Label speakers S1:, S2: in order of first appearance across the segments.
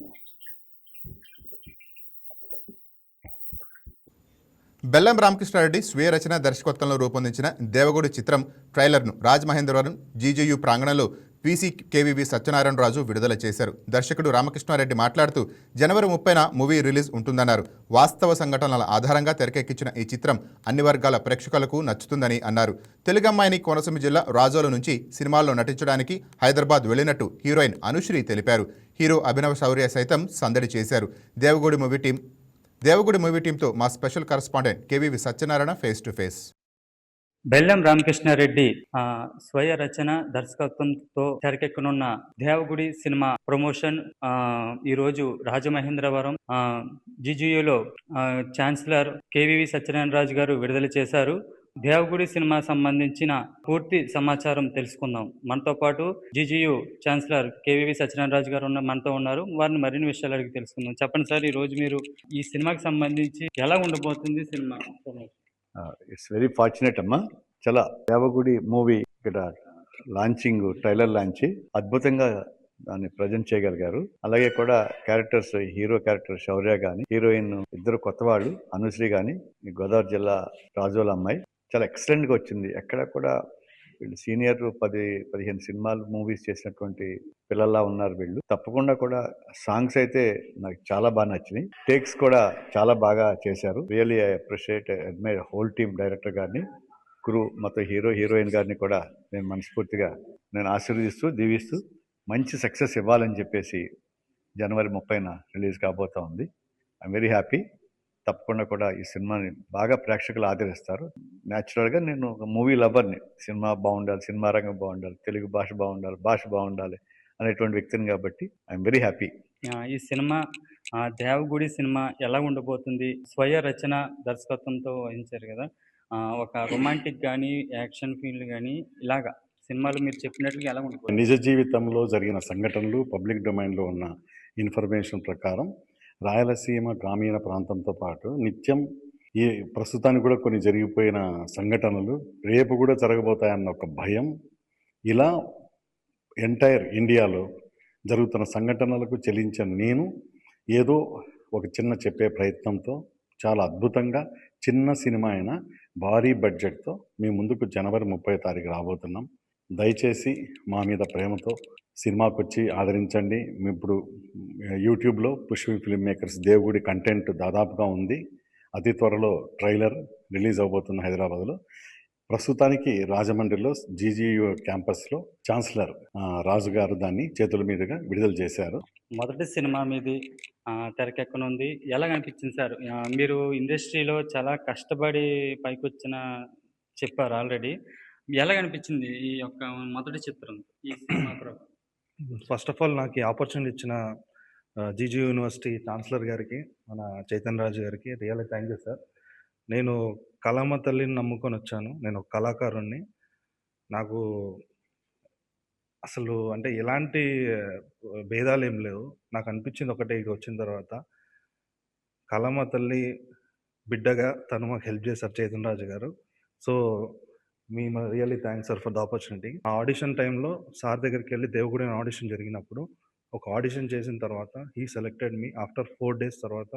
S1: point. బెల్లం రామకృష్ణారెడ్డి స్వీయ రచన దర్శకత్వంలో రూపొందించిన దేవగుడి చిత్రం ట్రైలర్ను రాజమహేంద్రవరం జీజేయు ప్రాంగణంలో పీసీ కేవీవి సత్యనారాయణ రాజు విడుదల చేశారు. దర్శకుడు రామకృష్ణారెడ్డి మాట్లాడుతూ జనవరి ముప్పైన మూవీ రిలీజ్ ఉంటుందన్నారు. వాస్తవ సంఘటనల ఆధారంగా తెరకెక్కించిన ఈ చిత్రం అన్ని వర్గాల ప్రేక్షకులకు నచ్చుతుందని అన్నారు. తెలుగమ్మాయిని కోనసీమ జిల్లా రాజోల నుంచి సినిమాల్లో నటించడానికి హైదరాబాద్ వెళ్ళినట్టు హీరోయిన్ అనుశ్రీ తెలిపారు. హీరో అభినవ శౌర్య సైతం సందడి చేశారు. Devagudi movie team Devagudi movie టీంతో మా special correspondent KVV Satyanarayana face to face.
S2: Bellam Ramakrishna Reddy స్వయ రచన దర్శకత్వంతో తెరకెక్కనున్న దేవగుడి సినిమా ప్రమోషన్ ఈరోజు రాజమహేంద్రవరం జిజియులో ఛాన్సలర్ కేవీవి సత్యనారాయణ రాజు గారు విడుదల చేశారు. దేవగుడి సినిమా సంబంధించిన పూర్తి సమాచారం తెలుసుకుందాం. మనతో పాటు GGU chancellor KVV Satyanarayana Raju garu ఉన్న మనతో ఉన్నారు. వారిని మరిన్ని విషయాలు అడిగి తెలుసుకుందాం. చెప్పండి సార్ ఈ రోజు మీరు ఈ సినిమాకి సంబంధించి ఎలా ఉండబోతుంది సినిమా?
S3: ఇట్స్ వెరీ ఫార్చునేట్ అమ్మా. చాలా దేవగుడి మూవీ ఇక్కడ లాంచింగ్ ట్రైలర్ లాంచి అద్భుతంగా దాన్ని ప్రజెంట్ చేయగలిగారు. అలాగే కూడా క్యారెక్టర్స్ హీరో క్యారెక్టర్ శౌర్య గాని హీరోయిన్ ఇద్దరు కొత్త వాళ్ళు అనుశ్రీ గాని ఈ గోదావరి జిల్లా రాజోల అమ్మాయి. చాలా ఎక్సలెంట్గా వచ్చింది. ఎక్కడ కూడా వీళ్ళు సీనియర్ పది పదిహేను సినిమాలు మూవీస్ చేసినటువంటి పిల్లల్లా ఉన్నారు వీళ్ళు. తప్పకుండా కూడా సాంగ్స్ అయితే నాకు చాలా బాగా నచ్చినాయి. టేక్స్ కూడా చాలా బాగా చేశారు. Really I appreciate admire whole team director గారిని క్రూ మొత్తం హీరో హీరోయిన్ గారిని కూడా నేను మనస్ఫూర్తిగా నేను ఆశీర్వదిస్తూ దీవిస్తూ మంచి సక్సెస్ ఇవ్వాలని చెప్పేసి జనవరి ముప్పైన రిలీజ్ కాబోతా ఉంది. I'm very happy. తప్పకుండా కూడా ఈ సినిమాని బాగా ప్రేక్షకులు ఆదరిస్తారు. న్యాచురల్గా నేను ఒక మూవీ లవర్ని సినిమా బాగుండాలి సినిమా రంగం బాగుండాలి తెలుగు భాష బాగుండాలి భాష బాగుండాలి అనేటువంటి వ్యక్తిని కాబట్టి ఐఎమ్ వెరీ హ్యాపీ
S2: ఆ, ఈ సినిమా దేవగుడి సినిమా ఎలా ఉండబోతుంది? స్వయ రచన దర్శకత్వంతో వహించారు కదా. ఒక రొమాంటిక్ కానీ యాక్షన్ ఫీల్డ్ కానీ ఇలాగా సినిమాలు మీరు చెప్పినట్లుగా ఎలా ఉండబోతుంది?
S4: నిజ జీవితంలో జరిగిన సంఘటనలు పబ్లిక్ డొమైన్లో ఉన్న ఇన్ఫర్మేషన్ ప్రకారం రాయలసీమ గ్రామీణ ప్రాంతంతో పాటు నిత్యం ఈ ప్రస్తుతానికి కూడా కొన్ని జరిగిపోయిన సంఘటనలు రేపు కూడా జరగబోతాయన్న ఒక భయం. ఇలా ఎంటైర్ ఇండియాలో జరుగుతున్న సంఘటనలకు చెలించిన నేను ఏదో ఒక చిన్న చెప్పే ప్రయత్నంతో చాలా అద్భుతంగా చిన్న సినిమా అయిన భారీ బడ్జెట్తో మీ ముందుకు జనవరి ముప్పై తారీఖు రాబోతున్నాం. దయచేసి మా మీద ప్రేమతో సినిమాకి వచ్చి ఆదరించండి. ఇప్పుడు యూట్యూబ్లో పుష్పి ఫిల్మ్ మేకర్స్ దేవుగుడి కంటెంట్ దాదాపుగా ఉంది. అతి త్వరలో ట్రైలర్ రిలీజ్ అవబోతున్న హైదరాబాద్లో. ప్రస్తుతానికి రాజమండ్రిలో జీజీయు క్యాంపస్లో ఛాన్సలర్ రాజు గారు దాన్ని చేతుల మీదుగా విడుదల చేశారు.
S2: మొదటి సినిమా మీది తెరకెక్కనుంది. ఎలా అనిపించింది సార్ మీరు ఇండస్ట్రీలో చాలా కష్టపడి పైకి వచ్చిన చెప్పారు ఆల్రెడీ. ఎలా అనిపించింది ఈ యొక్క మొదటి చిత్రం ఈ సినిమా ప్ర-
S5: ఫస్ట్ ఆఫ్ ఆల్ నాకు ఈ ఆపర్చునిటీ ఇచ్చిన జీజీ యూనివర్సిటీ ఛాన్సలర్ గారికి మన చైతన్ రాజు గారికి రియల్లీ థ్యాంక్ యూ సార్. నేను కళామ తల్లిని నమ్ముకొని వచ్చాను. నేను ఒక కళాకారుణ్ణి. నాకు అసలు అంటే ఎలాంటి భేదాలు ఏం లేవు. నాకు అనిపించింది ఒకటే ఇక వచ్చిన తర్వాత. కళామ తల్లి బిడ్డగా తను మాకు హెల్ప్ చేశారు చైతన్ రాజు గారు. So me really thanks sir for the opportunity ఆ ఆడిషన్ టైంలో సార్ దగ్గరికి వెళ్ళి దేవుగుడి ఆడిషన్ జరిగినప్పుడు ఒక ఆడిషన్ చేసిన తర్వాత he selected me after four days తర్వాత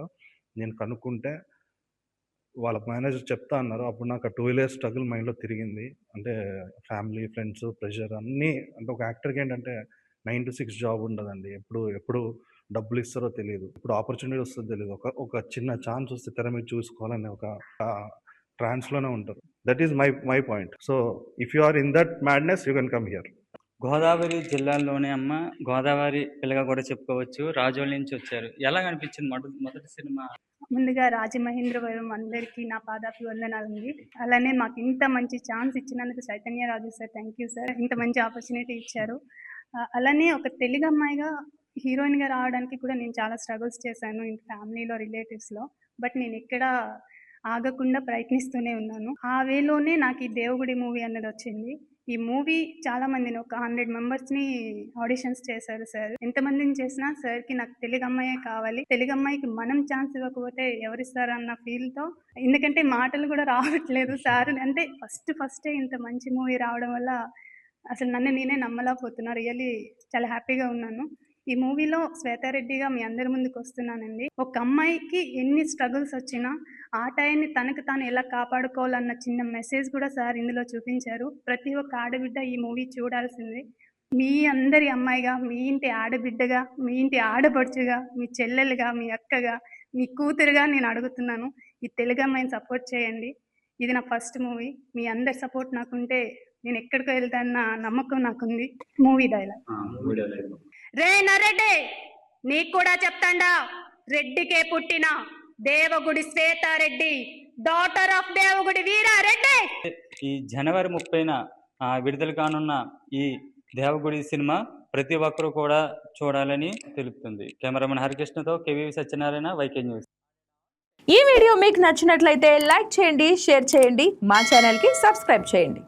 S5: నేను కనుక్కుంటే వాళ్ళ మేనేజర్ చెప్తా అన్నారు. అప్పుడు నాకు టూ ఇయర్స్ స్ట్రగుల్ మైండ్లో తిరిగింది. అంటే ఫ్యామిలీ ఫ్రెండ్స్ ప్రెషర్ అన్నీ అంటే ఒక యాక్టర్కి ఏంటంటే నైన్ టు సిక్స్ జాబ్ ఉండదండి. ఎప్పుడు ఎప్పుడు డబ్బులు ఇస్తారో తెలియదు ఇప్పుడు ఆపర్చునిటీ వస్తుందో తెలియదు ఒక ఒక చిన్న ఛాన్స్ వస్తే తెర మీద చూసుకోవాలని ఒక ట్రాన్స్లోనే ఉంటారు. That is my my point so if you are in that madness you can come here
S2: Godavari జిల్లాలోనే అమ్మ గోదావరి పిల్లగా కూడా చెప్పుకోవచ్చు. రాజోల నుంచి వచ్చారు. ఎలా అనిపించింది మొదటి మొదటి సినిమా?
S6: ముందుగా రాజమహేంద్రవరం అందరికీ నా పాదాపి వందనాలండి. అలానే మాకు ఇంత మంచి ఛాన్స్ ఇచ్చినందుకు Chaitanya Raju sir thank you sir ఇంత మంచి ఆపర్చునిటీ ఇచ్చారు. అలానే ఒక తెలుగు అమ్మాయిగా హీరోయిన్గా రావడానికి కూడా నేను చాలా స్ట్రగుల్స్ చేశాను ఇంత ఫ్యామిలీలో రిలేటివ్స్లో బట్ నేను ఎక్కడ ఆగకుండా ప్రయత్నిస్తూనే ఉన్నాను. ఆ వేలోనే నాకు ఈ దేవుగుడి మూవీ అన్నది వచ్చింది. ఈ మూవీ చాలా మందిని ఒక హండ్రెడ్ మెంబర్స్ని ఆడిషన్స్ చేశారు సార్. ఎంతమందిని చేసినా సార్కి నాకు తెలుగు అమ్మాయే కావాలి. తెలుగు అమ్మాయికి మనం ఛాన్స్ ఇవ్వకపోతే ఎవరిస్తారు అన్న ఫీల్తో. ఎందుకంటే మాటలు కూడా రావట్లేదు సార్. అంటే ఫస్ట్ ఫస్టే ఇంత మంచి మూవీ రావడం వల్ల అసలు నన్ను నేనే నమ్మలేకపోతున్నా. రియల్లీ చాలా హ్యాపీగా ఉన్నాను. ఈ మూవీలో శ్వేతారెడ్డిగా మీ అందరి ముందుకు వస్తున్నానండి. ఒక అమ్మాయికి ఎన్ని స్ట్రగుల్స్ వచ్చినా ఆ టైంని తనకు తాను ఎలా కాపాడుకోవాలన్న చిన్న మెసేజ్ కూడా సార్ ఇందులో చూపించారు. ప్రతి ఒక్క ఆడబిడ్డ ఈ మూవీ చూడాల్సిందే. మీ అందరి అమ్మాయిగా మీ ఇంటి ఆడబిడ్డగా మీ ఇంటి ఆడపడుచుగా మీ చెల్లెలుగా మీ అక్కగా మీ కూతురుగా నేను అడుగుతున్నాను. ఈ తెలుగు అమ్మాయిని సపోర్ట్ చేయండి. ఇది నా ఫస్ట్ మూవీ. మీ అందరి సపోర్ట్ నాకుంటే నేను ఎక్కడికి వెళ్తానన్న నమ్మకం నాకుంది. Movie dialogue. రే నరెడ్డి నీకు కూడా చెప్తాండా. రెడ్డికే పుట్టిన. Devagudi Swethareddy daughter of Devagudi Veerareddy.
S2: ఈ జనవరి ముప్పైన ఆ, విడుదల కానున్న ఈ దేవగుడి సినిమా ప్రతి ఒక్కరూ కూడా చూడాలని తెలుపుతుంది. Cameraman హరికృష్ణతో K V Satyanarayana Y K news.
S7: ఈ వీడియో మీకు నచ్చినట్లయితే లైక్ చేయండి షేర్ చేయండి మా ఛానల్కి సబ్స్క్రైబ్ చేయండి.